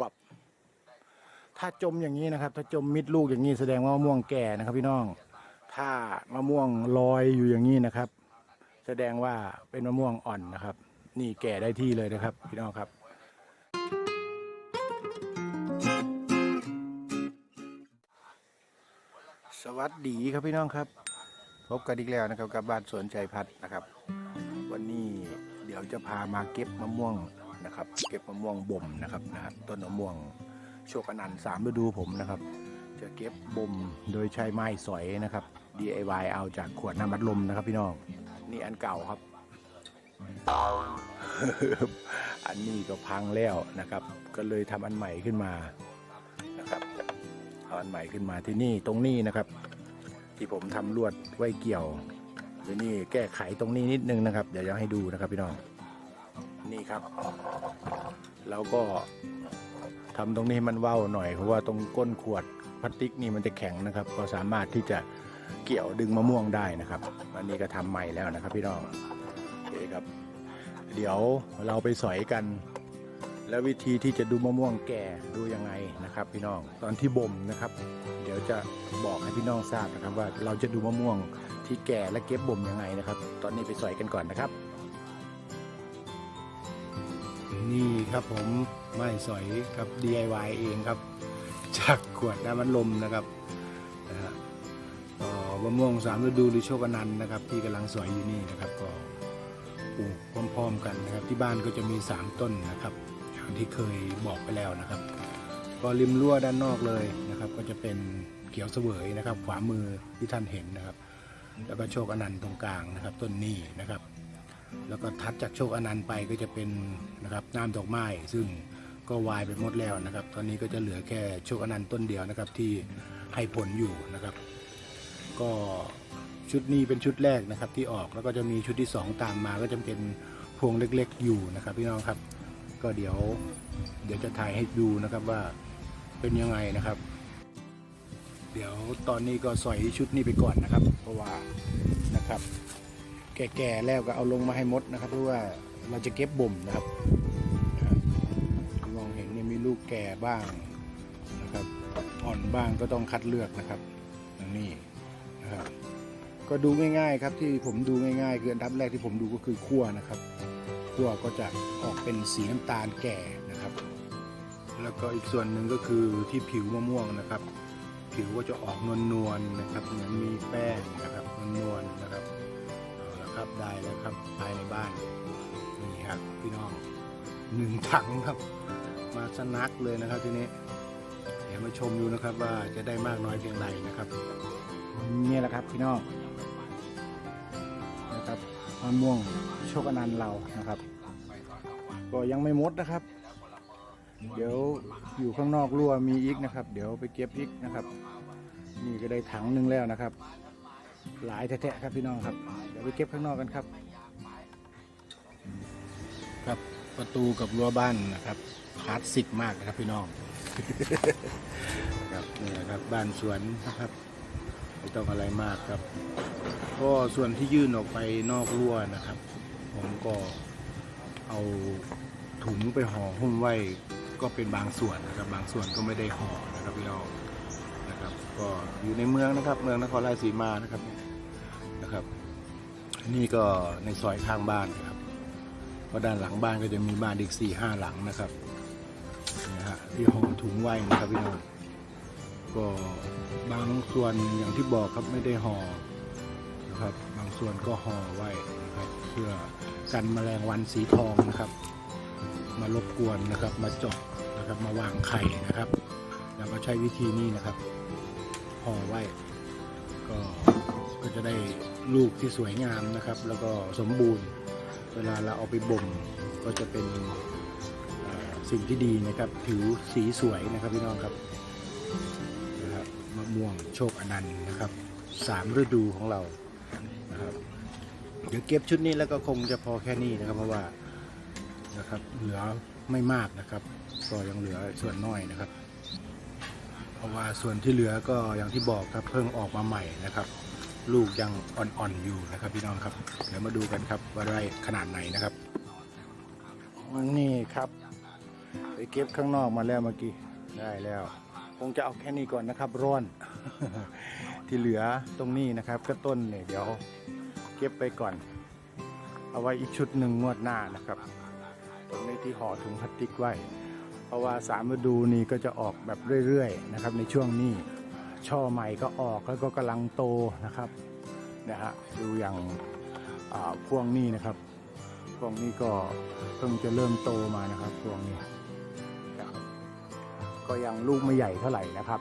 บับ ถ้าจมอย่างนี้นะครับ ถ้าจมมิดลูกอย่างนี้แสดงว่ามะม่วงแก่นะครับ พี่น้อง ถ้ามะม่วงลอยอยู่อย่างนี้นะครับ แสดงว่าเป็นมะม่วงอ่อนนะครับ นี่แก่ได้ที่เลยนะครับ พี่น้องครับสวัสดีครับพี่น้องครับ พบกันอีกแล้วนะครับกับบ้านสวนใจพัดนะครับ วันนี้เดี๋ยวจะพามาเก็บมะม่วง นะครับ เก็บมะม่วงบ่มนะครับนะฮะต้นมะม่วงโชคอนันต์สามฤดูผมนะครับ จะเก็บบ่มโดยใช้ไม้สอยนะครับ DIY เอาจากขวดน้ำบัดลมนะครับ พี่น้องนี่อันเก่าครับ อันนี้ก็พังแล้วนะครับ ก็เลยทำอันใหม่ขึ้นมานะครับเอาอันใหม่ขึ้นมาที่นี่ตรงนี้นะครับ ที่ผมทำลวดไว้เกี่ยวเดี๋ยนี้แก้ไขตรงนี้นิดนึงนะครับเดี๋ยวจะให้ดูนะครับพี่น้อง นี่ครับ แล้วก็ทำตรงนี้มันเว้าหน่อยเพราะว่าตรงก้นขวดพลาสติกนี่มันจะแข็งนะครับ ก็สามารถที่จะเกี่ยวดึงมะม่วงได้นะครับ อันนี้ก็ทำใหม่แล้วนะครับพี่น้องโอเคครับ เดี๋ยวเราไปสอยกัน แล้ววิธีที่จะดูมะม่วงแก่ดูยังไงนะครับ พี่น้องตอนที่บ่มนะครับ เดี๋ยวจะบอกให้พี่น้องทราบนะครับว่าเราจะดูมะม่วงที่แก่และเก็บบ่มยังไงนะครับ ตอนนี้ไปสอยกันก่อนนะครับ นี่ครับผมไม้สอยครับ DIY เองครับ จากขวดน้ำมันลมนะครับนะฮะก็มะม่วงสามฤดูหรือโชคอนันต์นะครับ ที่กำลังสอยอยู่นี่นะครับ ก็ปลูกพร้อมๆกันนะครับ ที่บ้านก็จะมี 3 ต้นนะครับอย่างที่เคยบอกไปแล้วนะครับ ก็ริมรั้วด้านนอกเลยนะครับ ก็จะเป็นเขียวเสวยนะครับ ขวามือที่ท่านเห็นนะครับ แล้วก็โชคอนันต์ตรงกลางนะครับ ต้นนี้นะครับ แล้วก็ทัดจากโชคอนันต์ไปก็จะเป็นนะครับน้ำดอกไม้ ซึ่งก็วายไปหมดแล้วนะครับ ตอนนี้ก็จะเหลือแค่โชคอนันต์ต้นเดียวนะครับที่ให้ผลอยู่นะครับ ก็ชุดนี้เป็นชุดแรกนะครับที่ออกแล้วก็จะมีชุดที่สองตามมาก็จะเป็นพวงเล็กๆ อยู่นะครับ พี่น้องครับ ก็เดี๋ยวเดี๋ยวจะถ่ายให้ดูนะครับว่าเป็นยังไงนะครับ เดี๋ยวตอนนี้ก็สอยชุดนี้ไปก่อนนะครับ เพราะว่านะครับ แก่ๆแล้วก็เอาลงมาให้หมดนะครับ เพราะว่าเราจะเก็บบ่มนะครับมองเห็นเนี่ยมีลูกแก่บ้างนะครับ อ่อนบ้างก็ต้องคัดเลือกนะครับอย่างนี้นะครับ ก็ดูง่ายๆครับที่ผมดูง่ายๆคืออันดับแรกที่ผมดูก็คือขั้วนะครับขั้วก็จะออกเป็นสีน้ำตาลแก่นะครับ แล้วก็อีกส่วนหนึ่งก็คือที่ผิวมะม่วงนะครับ ผิวก็จะออกนวลๆนะครับเหมือนมีแป้งนะครับนวลๆนะครับ ครับได้แล้วครับภายในบ้านนี่ครับพี่น้องหนึ่งถังครับ มาสนักเลยนะครับทีนี้ เดี๋ยวมาชมดูนะครับว่าจะได้มากน้อยเพียงไรนะครับนี่แหละครับพี่น้องนะครับมะม่วงโชคอนันต์เรานะครับ ก็ยังไม่หมดนะครับ เดี๋ยวอยู่ข้างนอกรั่วมีอีกนะครับ เดี๋ยวไปเก็บอีกนะครับ นี่ก็ได้ถังหนึ่งแล้วนะครับ หลายแท้ๆครับพี่น้องครับเดี๋ยวไปเก็บข้างนอกกันครับ ครับประตูกับรั้วบ้านนะครับคลาสสิกมากนะครับพี่น้องครับนี่นะครับบ้านสวนนะครับไม่ต้องอะไรมากครับ ก็ส่วนที่ยื่นออกไปนอกรั้วนะครับ ผมก็เอาถุงไปห่อหุ้มไว้ก็เป็นบางส่วนนะครับบางส่วนก็ไม่ได้ห่อนะครับพี่น้องนะครับ ก็อยู่ในเมืองนะครับ เมืองนครราชสีมานะครับนะครับ นี่ก็ในซอยข้างบ้านนะครับเพราะด้านหลังบ้านก็จะมีบ้านอีกสี่ห้าหลังนะครับนี่ฮะที่ห่อถุงไว้นะครับพี่น้องก็บางส่วนอย่างที่บอกครับไม่ได้ห่อนะครับ บางส่วนก็ห่อไว้นะครับเพื่อกันแมลงวันสีทองนะครับ มารบกวนนะครับ มาเจาะนะครับมาวางไข่นะครับ แล้วก็ใช้วิธีนี้นะครับห่อไว้ก็ก็จะได้ ลูกที่สวยงามนะครับ แล้วก็สมบูรณ์ เวลาเราเอาไปบ่มก็จะเป็นสิ่งที่ดีนะครับผิวสีสวยนะครับพี่น้องครับนะครับมะม่วงโชคอนันต์นะครับสามฤดูของเรานะครับเดี๋ยวเก็บชุดนี้แล้วก็คงจะพอแค่นี้นะครับ เพราะว่านะครับเหลือไม่มากนะครับ ก็ยังเหลือส่วนน้อยนะครับ เพราะว่าส่วนที่เหลือก็อย่างที่บอกครับเพิ่งออกมาใหม่นะครับ ลูกยังอ่อนๆอยู่นะครับพี่น้องครับ เดี๋ยวมาดูกันครับว่าได้ขนาดไหนนะครับนี่ครับไปเก็บข้างนอกมาแล้วเมื่อกี้ได้แล้ว คงจะเอาแค่นี้ก่อนนะครับร้อน ที่เหลือตรงนี้นะครับ ก็ต้นเนี่ยเดี๋ยว เก็บไปก่อน เอาไว้อีกชุดหนึ่งงวดหน้านะครับ ตรงนี้ที่ห่อถุงพลาสติกไว้ เพราะว่าสามฤดูนี้ก็จะออกแบบเรื่อยๆนะครับในช่วงนี้ ช่อใหม่ก็ออกแล้วก็กำลังโตนะครับนะฮะดูอย่างอ่าพวงนี้นะครับ พวงนี้ก็เพิ่งจะเริ่มโตมานะครับ พวงนี้นะครับก็ยังลูกไม่ใหญ่เท่าไหร่นะครับ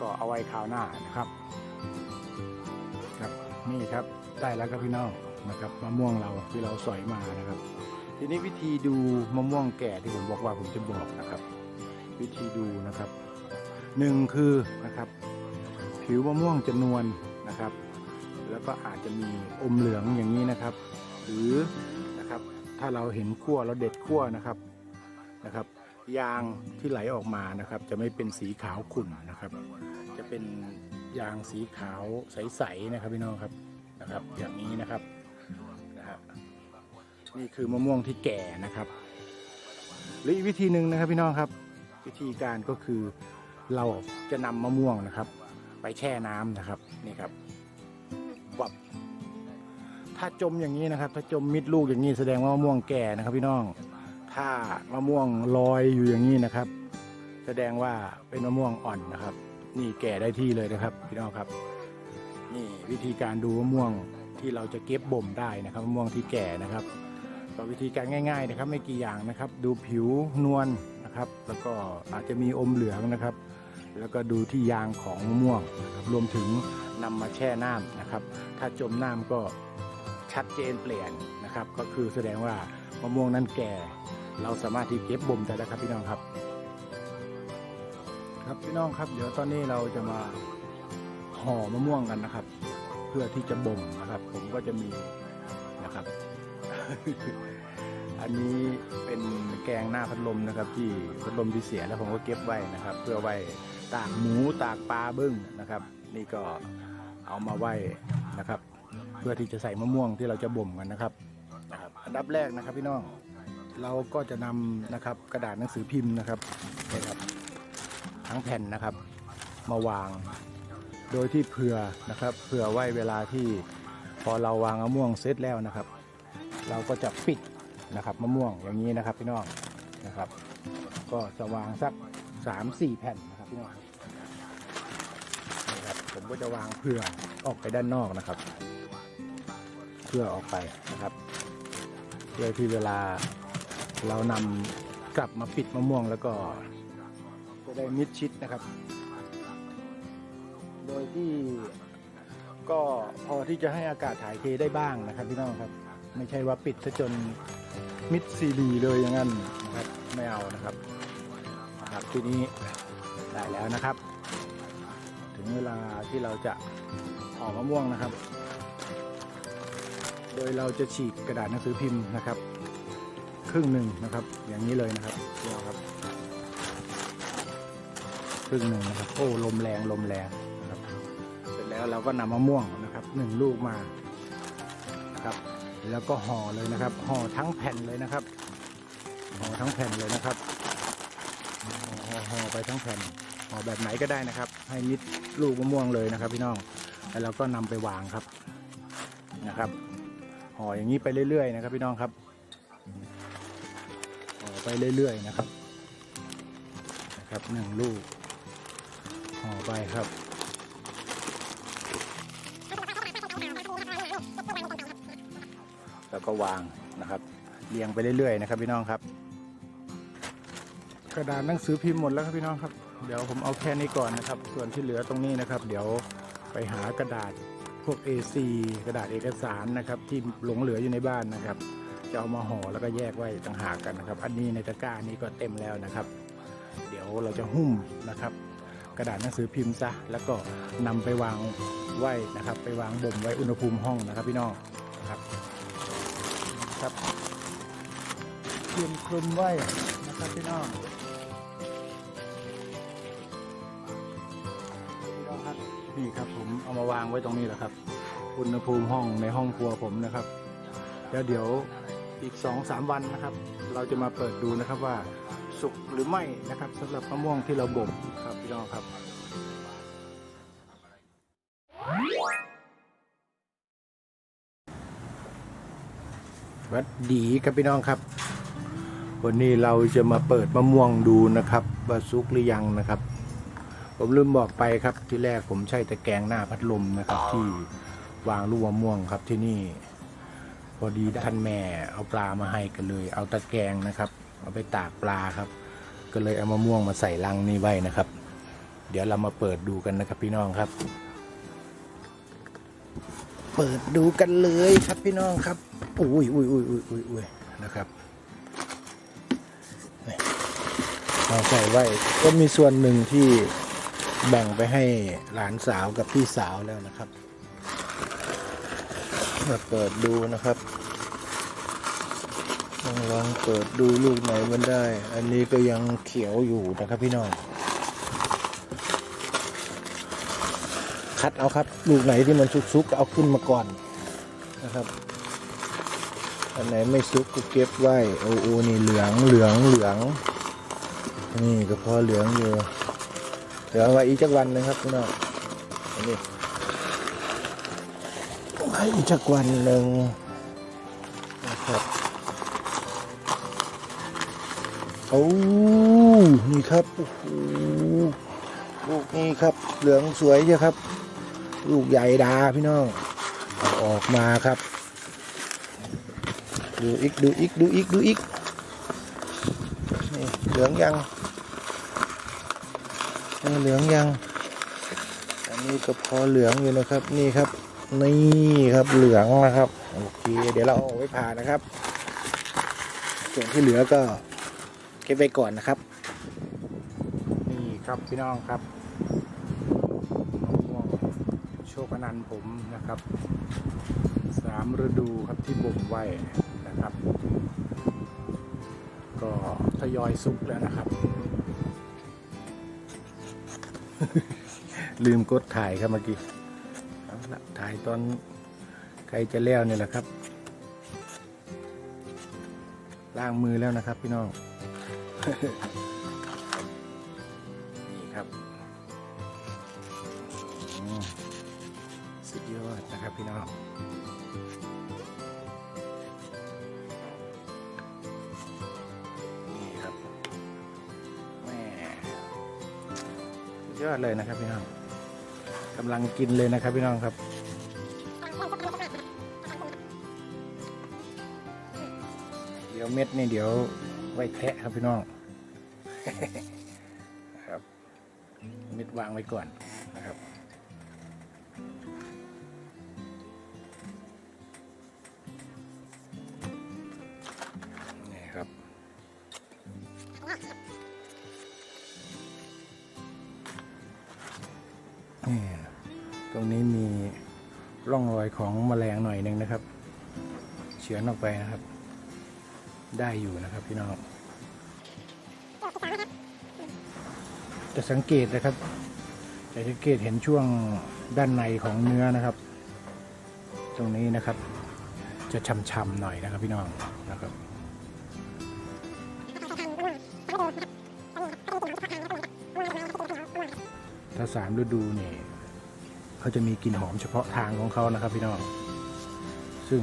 ก็เอาไว้คราวหน้านะครับครับนี่ครับได้แล้วครับพี่น้องนะครับมะม่วงเราที่เราสอยมานะครับ ทีนี้วิธีดูมะม่วงแก่ที่ผมบอกว่าผมจะบอกนะครับ วิธีดูนะครับ หนึ่งคือนะครับ ผิวมะม่วงจะนวลนะครับ แล้วก็อาจจะมีอมเหลืองอย่างนี้นะครับ หรือนะครับถ้าเราเห็นขั้วเราเด็ดขั้วนะครับนะครับ ยางที่ไหลออกมานะครับ จะไม่เป็นสีขาวขุ่นนะครับ จะเป็นยางสีขาวใสๆนะครับพี่น้องครับนะครับ อย่างนี้นะครับนะฮะนี่คือมะม่วงที่แก่นะครับ หรืออีกวิธีหนึ่งนะครับพี่น้องครับ วิธีการก็คือ เราจะนำมะม่วงนะครับ ไปแช่น้ำนะครับนี่ครับวับถ้าจมอย่างนี้นะครับ ถ้าจมมิดลูกอย่างนี้แสดงว่ามะม่วงแก่นะครับ พี่น้อง ถ้ามะม่วงลอยอยู่อย่างนี้นะครับ แสดงว่าเป็นมะม่วงอ่อนนะครับ นี่แก่ได้ที่เลยนะครับ พี่น้องครับ นี่วิธีการดูมะม่วงที่เราจะเก็บบ่มได้นะครับมะม่วงที่แก่นะครับก็วิธีการง่าย ๆ นะครับ ไม่กี่อย่างนะครับ ดูผิวนวลนะครับ แล้วก็อาจจะมีอมเหลืองนะครับ แล้วก็ดูที่ยางของมะม่วงนะครับรวมถึงนำมาแช่น้ำนะครับ ถ้าจมน้ำก็ชัดเจนเปลี่ยนนะครับ ก็คือแสดงว่ามะม่วงนั้นแก่ เราสามารถที่เก็บบ่มได้แล้วครับพี่น้องครับ ครับพี่น้องครับ เดี๋ยวตอนนี้เราจะมาห่อมะม่วงกันนะครับ เพื่อที่จะบ่มนะครับ ผมก็จะมีนะครับ อันนี้เป็นแกงหน้าพัดลมนะครับ ที่พัดลมที่เสียแล้วผมก็เก็บไว้นะครับ เพื่อไว้ ตากหมูตากปลาบึ้งนะครับ นี่ก็เอามาไว้นะครับ เพื่อที่จะใส่มะม่วงที่เราจะบ่มกันนะครับนะครับอันดับแรกนะครับพี่น้องเราก็จะนำนะครับกระดาษหนังสือพิมพ์นะครับนี่ครับ ทั้งแผ่นนะครับ มาวาง โดยที่เผื่อนะครับเผื่อไว้เวลาที่พอเราวางมะม่วงเสร็จแล้วนะครับ เราก็จะปิดนะครับมะม่วงอย่างนี้นะครับพี่น้องนะครับ ก็จะวางสักสามสี่แผ่นนะครับ พี่น้องนี่ครับผมก็จะวางเผื่อออกไปด้านนอกนะครับ เพื่อออกไปนะครับ เพื่อที่เวลาเรานำกลับมาปิดมะม่วงแล้วก็จะได้มิดชิดนะครับ โดยที่ก็พอที่จะให้อากาศถ่ายเทได้บ้างนะครับพี่น้องครับ ไม่ใช่ว่าปิดซะจนมิดซีรีเลยอย่างนั้นนะครับไม่เอานะครับ ครับทีนี้ได้แล้วนะครับ ถึงเวลาที่เราจะห่อมะม่วงนะครับ โดยเราจะฉีกกระดาษหนังสือพิมพ์นะครับ ครึ่งหนึ่งนะครับ อย่างนี้เลยนะครับเดี๋ยวครับ ครึ่งหนึ่งนะครับโอ้ลมแรงลมแรงนะครับ เสร็จแล้วเราก็นำมะม่วงนะครับหนึ่งลูกมานะครับ แล้วก็ห่อเลยนะครับห่อทั้งแผ่นเลยนะครับห่อทั้งแผ่นเลยนะครับ ห่อไปทั้งแผ่นห่อแบบไหนก็ได้นะครับ ให้มิดลูกมะม่วงเลยนะครับ พี่น้องแล้วเราก็นำไปวางครับนะครับห่ออย่างนี้ไปเรื่อยๆนะครับ พี่น้องครับห่อไปเรื่อยๆนะครับนะครับหนึ่งลูกห่อไปครับแล้วก็วางนะครับเรียงไปเรื่อยๆนะครับ พี่น้องครับ กระดาษหนังสือพิมพ์หมดแล้วครับพี่น้องครับ เดี๋ยวผมเอาแค่นี้ก่อนนะครับ ส่วนที่เหลือตรงนี้นะครับ เดี๋ยวไปหากระดาษพวก A4 กระดาษเอกสารนะครับ ที่หลงเหลืออยู่ในบ้านนะครับ จะเอามาห่อแล้วก็แยกไว้ต่างหากกันนะครับ อันนี้ในตะกร้านี้ก็เต็มแล้วนะครับ เดี๋ยวเราจะหุ้มนะครับ กระดาษหนังสือพิมพ์ซะแล้วก็นำไปวางไว้นะครับ ไปวางบ่มไว้อุณหภูมิห้องนะครับ พี่น้องนะครับครับคลุมคลุมไว้นะครับพี่น้อง นี่ครับผมเอามาวางไว้ตรงนี้แหละครับ อุณหภูมิห้องในห้องครัวผมนะครับ แล้วเดี๋ยวอีกสองสามวันนะครับ เราจะมาเปิดดูนะครับว่าสุกหรือไม่นะครับสำหรับมะม่วงที่เราบ่มครับพี่น้องครับวัสดีครับพี่น้องครับ วันนี้เราจะมาเปิดมะม่วงดูนะครับว่าสุกหรือยังนะครับ ผมลืมบอกไปครับที่แรกผมใช้ตะแกรงหน้าพัดลมนะครับ ที่วางลูกมะม่วงครับที่นี่ พอดีท่านแม่เอาปลามาให้กันเลย เอาตะแกรงนะครับ เอาไปตากปลาครับ ก็เลยเอามะม่วงมาใส่ลังนี้ไว้นะครับ เดี๋ยวเรามาเปิดดูกันนะครับพี่น้องครับ เปิดดูกันเลยครับพี่น้องครับอุ้ยอุ้ยอุ้ยอุ้ยอุ้ยอุ้ยนะครับเราใส่ไว้ก็มีส่วนหนึ่งที่ แบ่งไปให้หลานสาวกับพี่สาวแล้วนะครับ มาเปิดดูนะครับลองลองเปิดดูลูกไหนมันได้ อันนี้ก็ยังเขียวอยู่นะครับพี่น้อง คัดเอาครับ ลูกไหนที่มันสุกๆก็เอาขึ้นมาก่อนนะครับ อันไหนไม่สุกก็เก็บไว้ โอ้โอนี่เหลืองเหลืองเหลือง นี่ก็พอเหลืองอยู่ เดี๋ยวเอาไว้อีกจักวันนึงครับพี่น้องนนี้ไว้อีกจักวันหนึ่งนะครับโอ้นี่ครับโอ้โหลูกนี้ครับ เหลืองสวยใช่ครับ ลูกใหญ่ดาพี่น้องออกมาครับ ดูอีกดูอีกดูอีกดูอีกนี่เหลืองยัง นี่เหลืองยัง อันนี้ก็พอเหลืองอยู่นะครับ นี่ครับ นี่ครับเหลืองนะครับ โอเค เดี๋ยวเราเอาไว้ผ่านะครับ ส่วนที่เหลือก็เก็บไว้ก่อนนะครับ นี่ครับพี่น้องครับโชคนันผมนะครับสามฤดูครับที่บ่มไว้นะครับ ก็ทยอยสุกแล้วนะครับ ลืมกดถ่ายครับเมื่อกี้เอาละถ่ายตอนใครจะแล้วเนี่ยแหละครับ ล้างมือแล้วนะครับพี่น้อง นี่ครับสุดยอดนะครับพี่น้อง อดเลยนะครับพี่น้องกำลังกินเลยนะครับพี่น้องครับเดี๋ยวเม็ดนี่เดี๋ยวไว้แทะครับพี่น้องครับเม็ดวางไว้ก่อน เฉือนออกไปนะครับ ได้อยู่นะครับพี่น้องจะสังเกตนะครับจะสังเกตเห็นช่วงด้านในของเนื้อนะครับ ตรงนี้นะครับ จะช่ำๆหน่อยนะครับพี่น้องนะครับถ้าสามฤดูเนี่ยเขาจะมีกลิ่นหอมเฉพาะทางของเขานะครับพี่น้อง ซึ่ง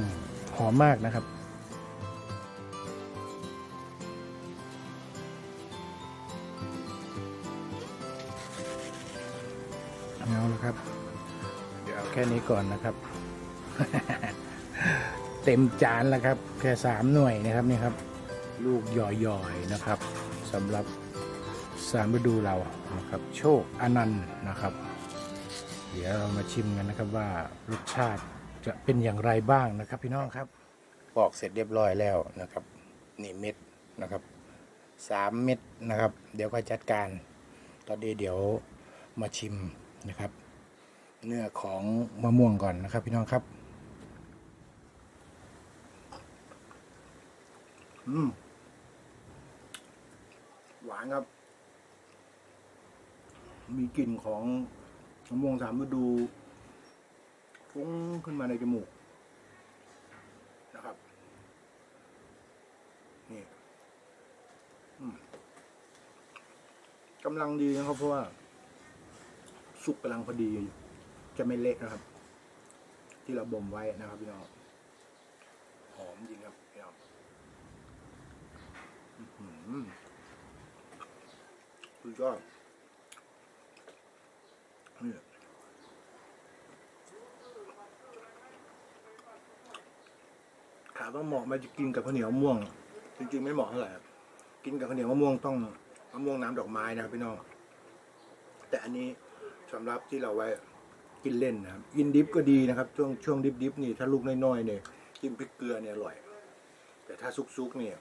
หอมมากนะครับ เอาละครับ เดี๋ยวเอาแค่นี้ก่อนนะครับ เต็มจานแล้วครับ แค่สามหน่วยนะครับนี่ครับ ลูกหย่อยๆนะครับสำหรับสามฤดูเรานะครับ โชคอนันต์นะครับ เดี๋ยวเรามาชิมกันนะครับว่ารสชาติ จะเป็นอย่างไรบ้างนะครับพี่น้องครับปอกเสร็จเรียบร้อยแล้วนะครับ นี่เม็ดนะครับสามเม็ดนะครับ เดี๋ยวก็จัดการ ตอนนี้เดี๋ยวมาชิมนะครับ เนื้อของมะม่วงก่อนนะครับ พี่น้องครับ อืมหวานครับ มีกลิ่นของมะม่วงสามฤดู ฟุ้งขึ้นมาในจมูกนะครับ นี่กำลังดีนะครับ เพราะว่า สุกกำลังพอดีจะไม่เละนะครับ ที่เราบ่มไว้นะครับพี่น้องหอมจริงครับพี่น้องอื้อยอดนี่ถาม ว่าเหมาะไหมจะกินกับข้าวเหนียวมะม่วง จริงๆไม่เหมาะเท่าไหร่ครับกินกับข้าวเหนียวมะม่วงต้องมะม่วงน้ำดอกไม้นะครับพี่น้องแต่อันนี้สำหรับที่เราไว้กินเล่นนะครับกินดิฟก็ดีนะครับ ช่วงช่วงดิฟดิฟนี่ถ้าลูกน้อยๆเนี่ยกินพริกเกลือเนี่ยอร่อย แต่ถ้าซุกๆเนี่ย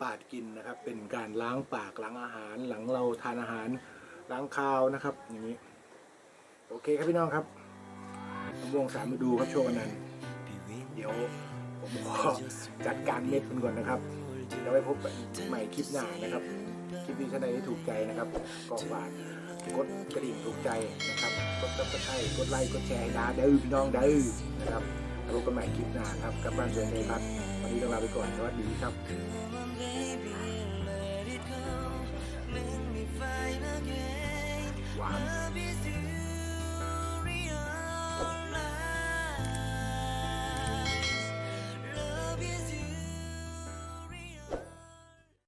ปาดกินนะครับ เป็นการล้างปากล้างอาหาร หลังเราทานอาหารล้างคาวนะครับ อย่างนี้ โอเคครับพี่น้องครับมะม่วงสามฤดูครับช่วงนั้นเดี๋ยว จัดการเม็ดมันก่อนนะครับแล้วไปพบใหม่คลิปหน้านะครับ คลิปนี้ท่านใดที่ถูกใจนะครับก็ฝากกดกระดิ่งถูกใจนะครับ กดติดสไครต์กดไลค์ กดแชร์นะเด้อพี่น้องเด้อนะครับพบกันใหม่คลิปหน้าครับกับบ้านเรือนในพัดวันนี้ต้องลาไปก่อน สวัสดีครับหวาน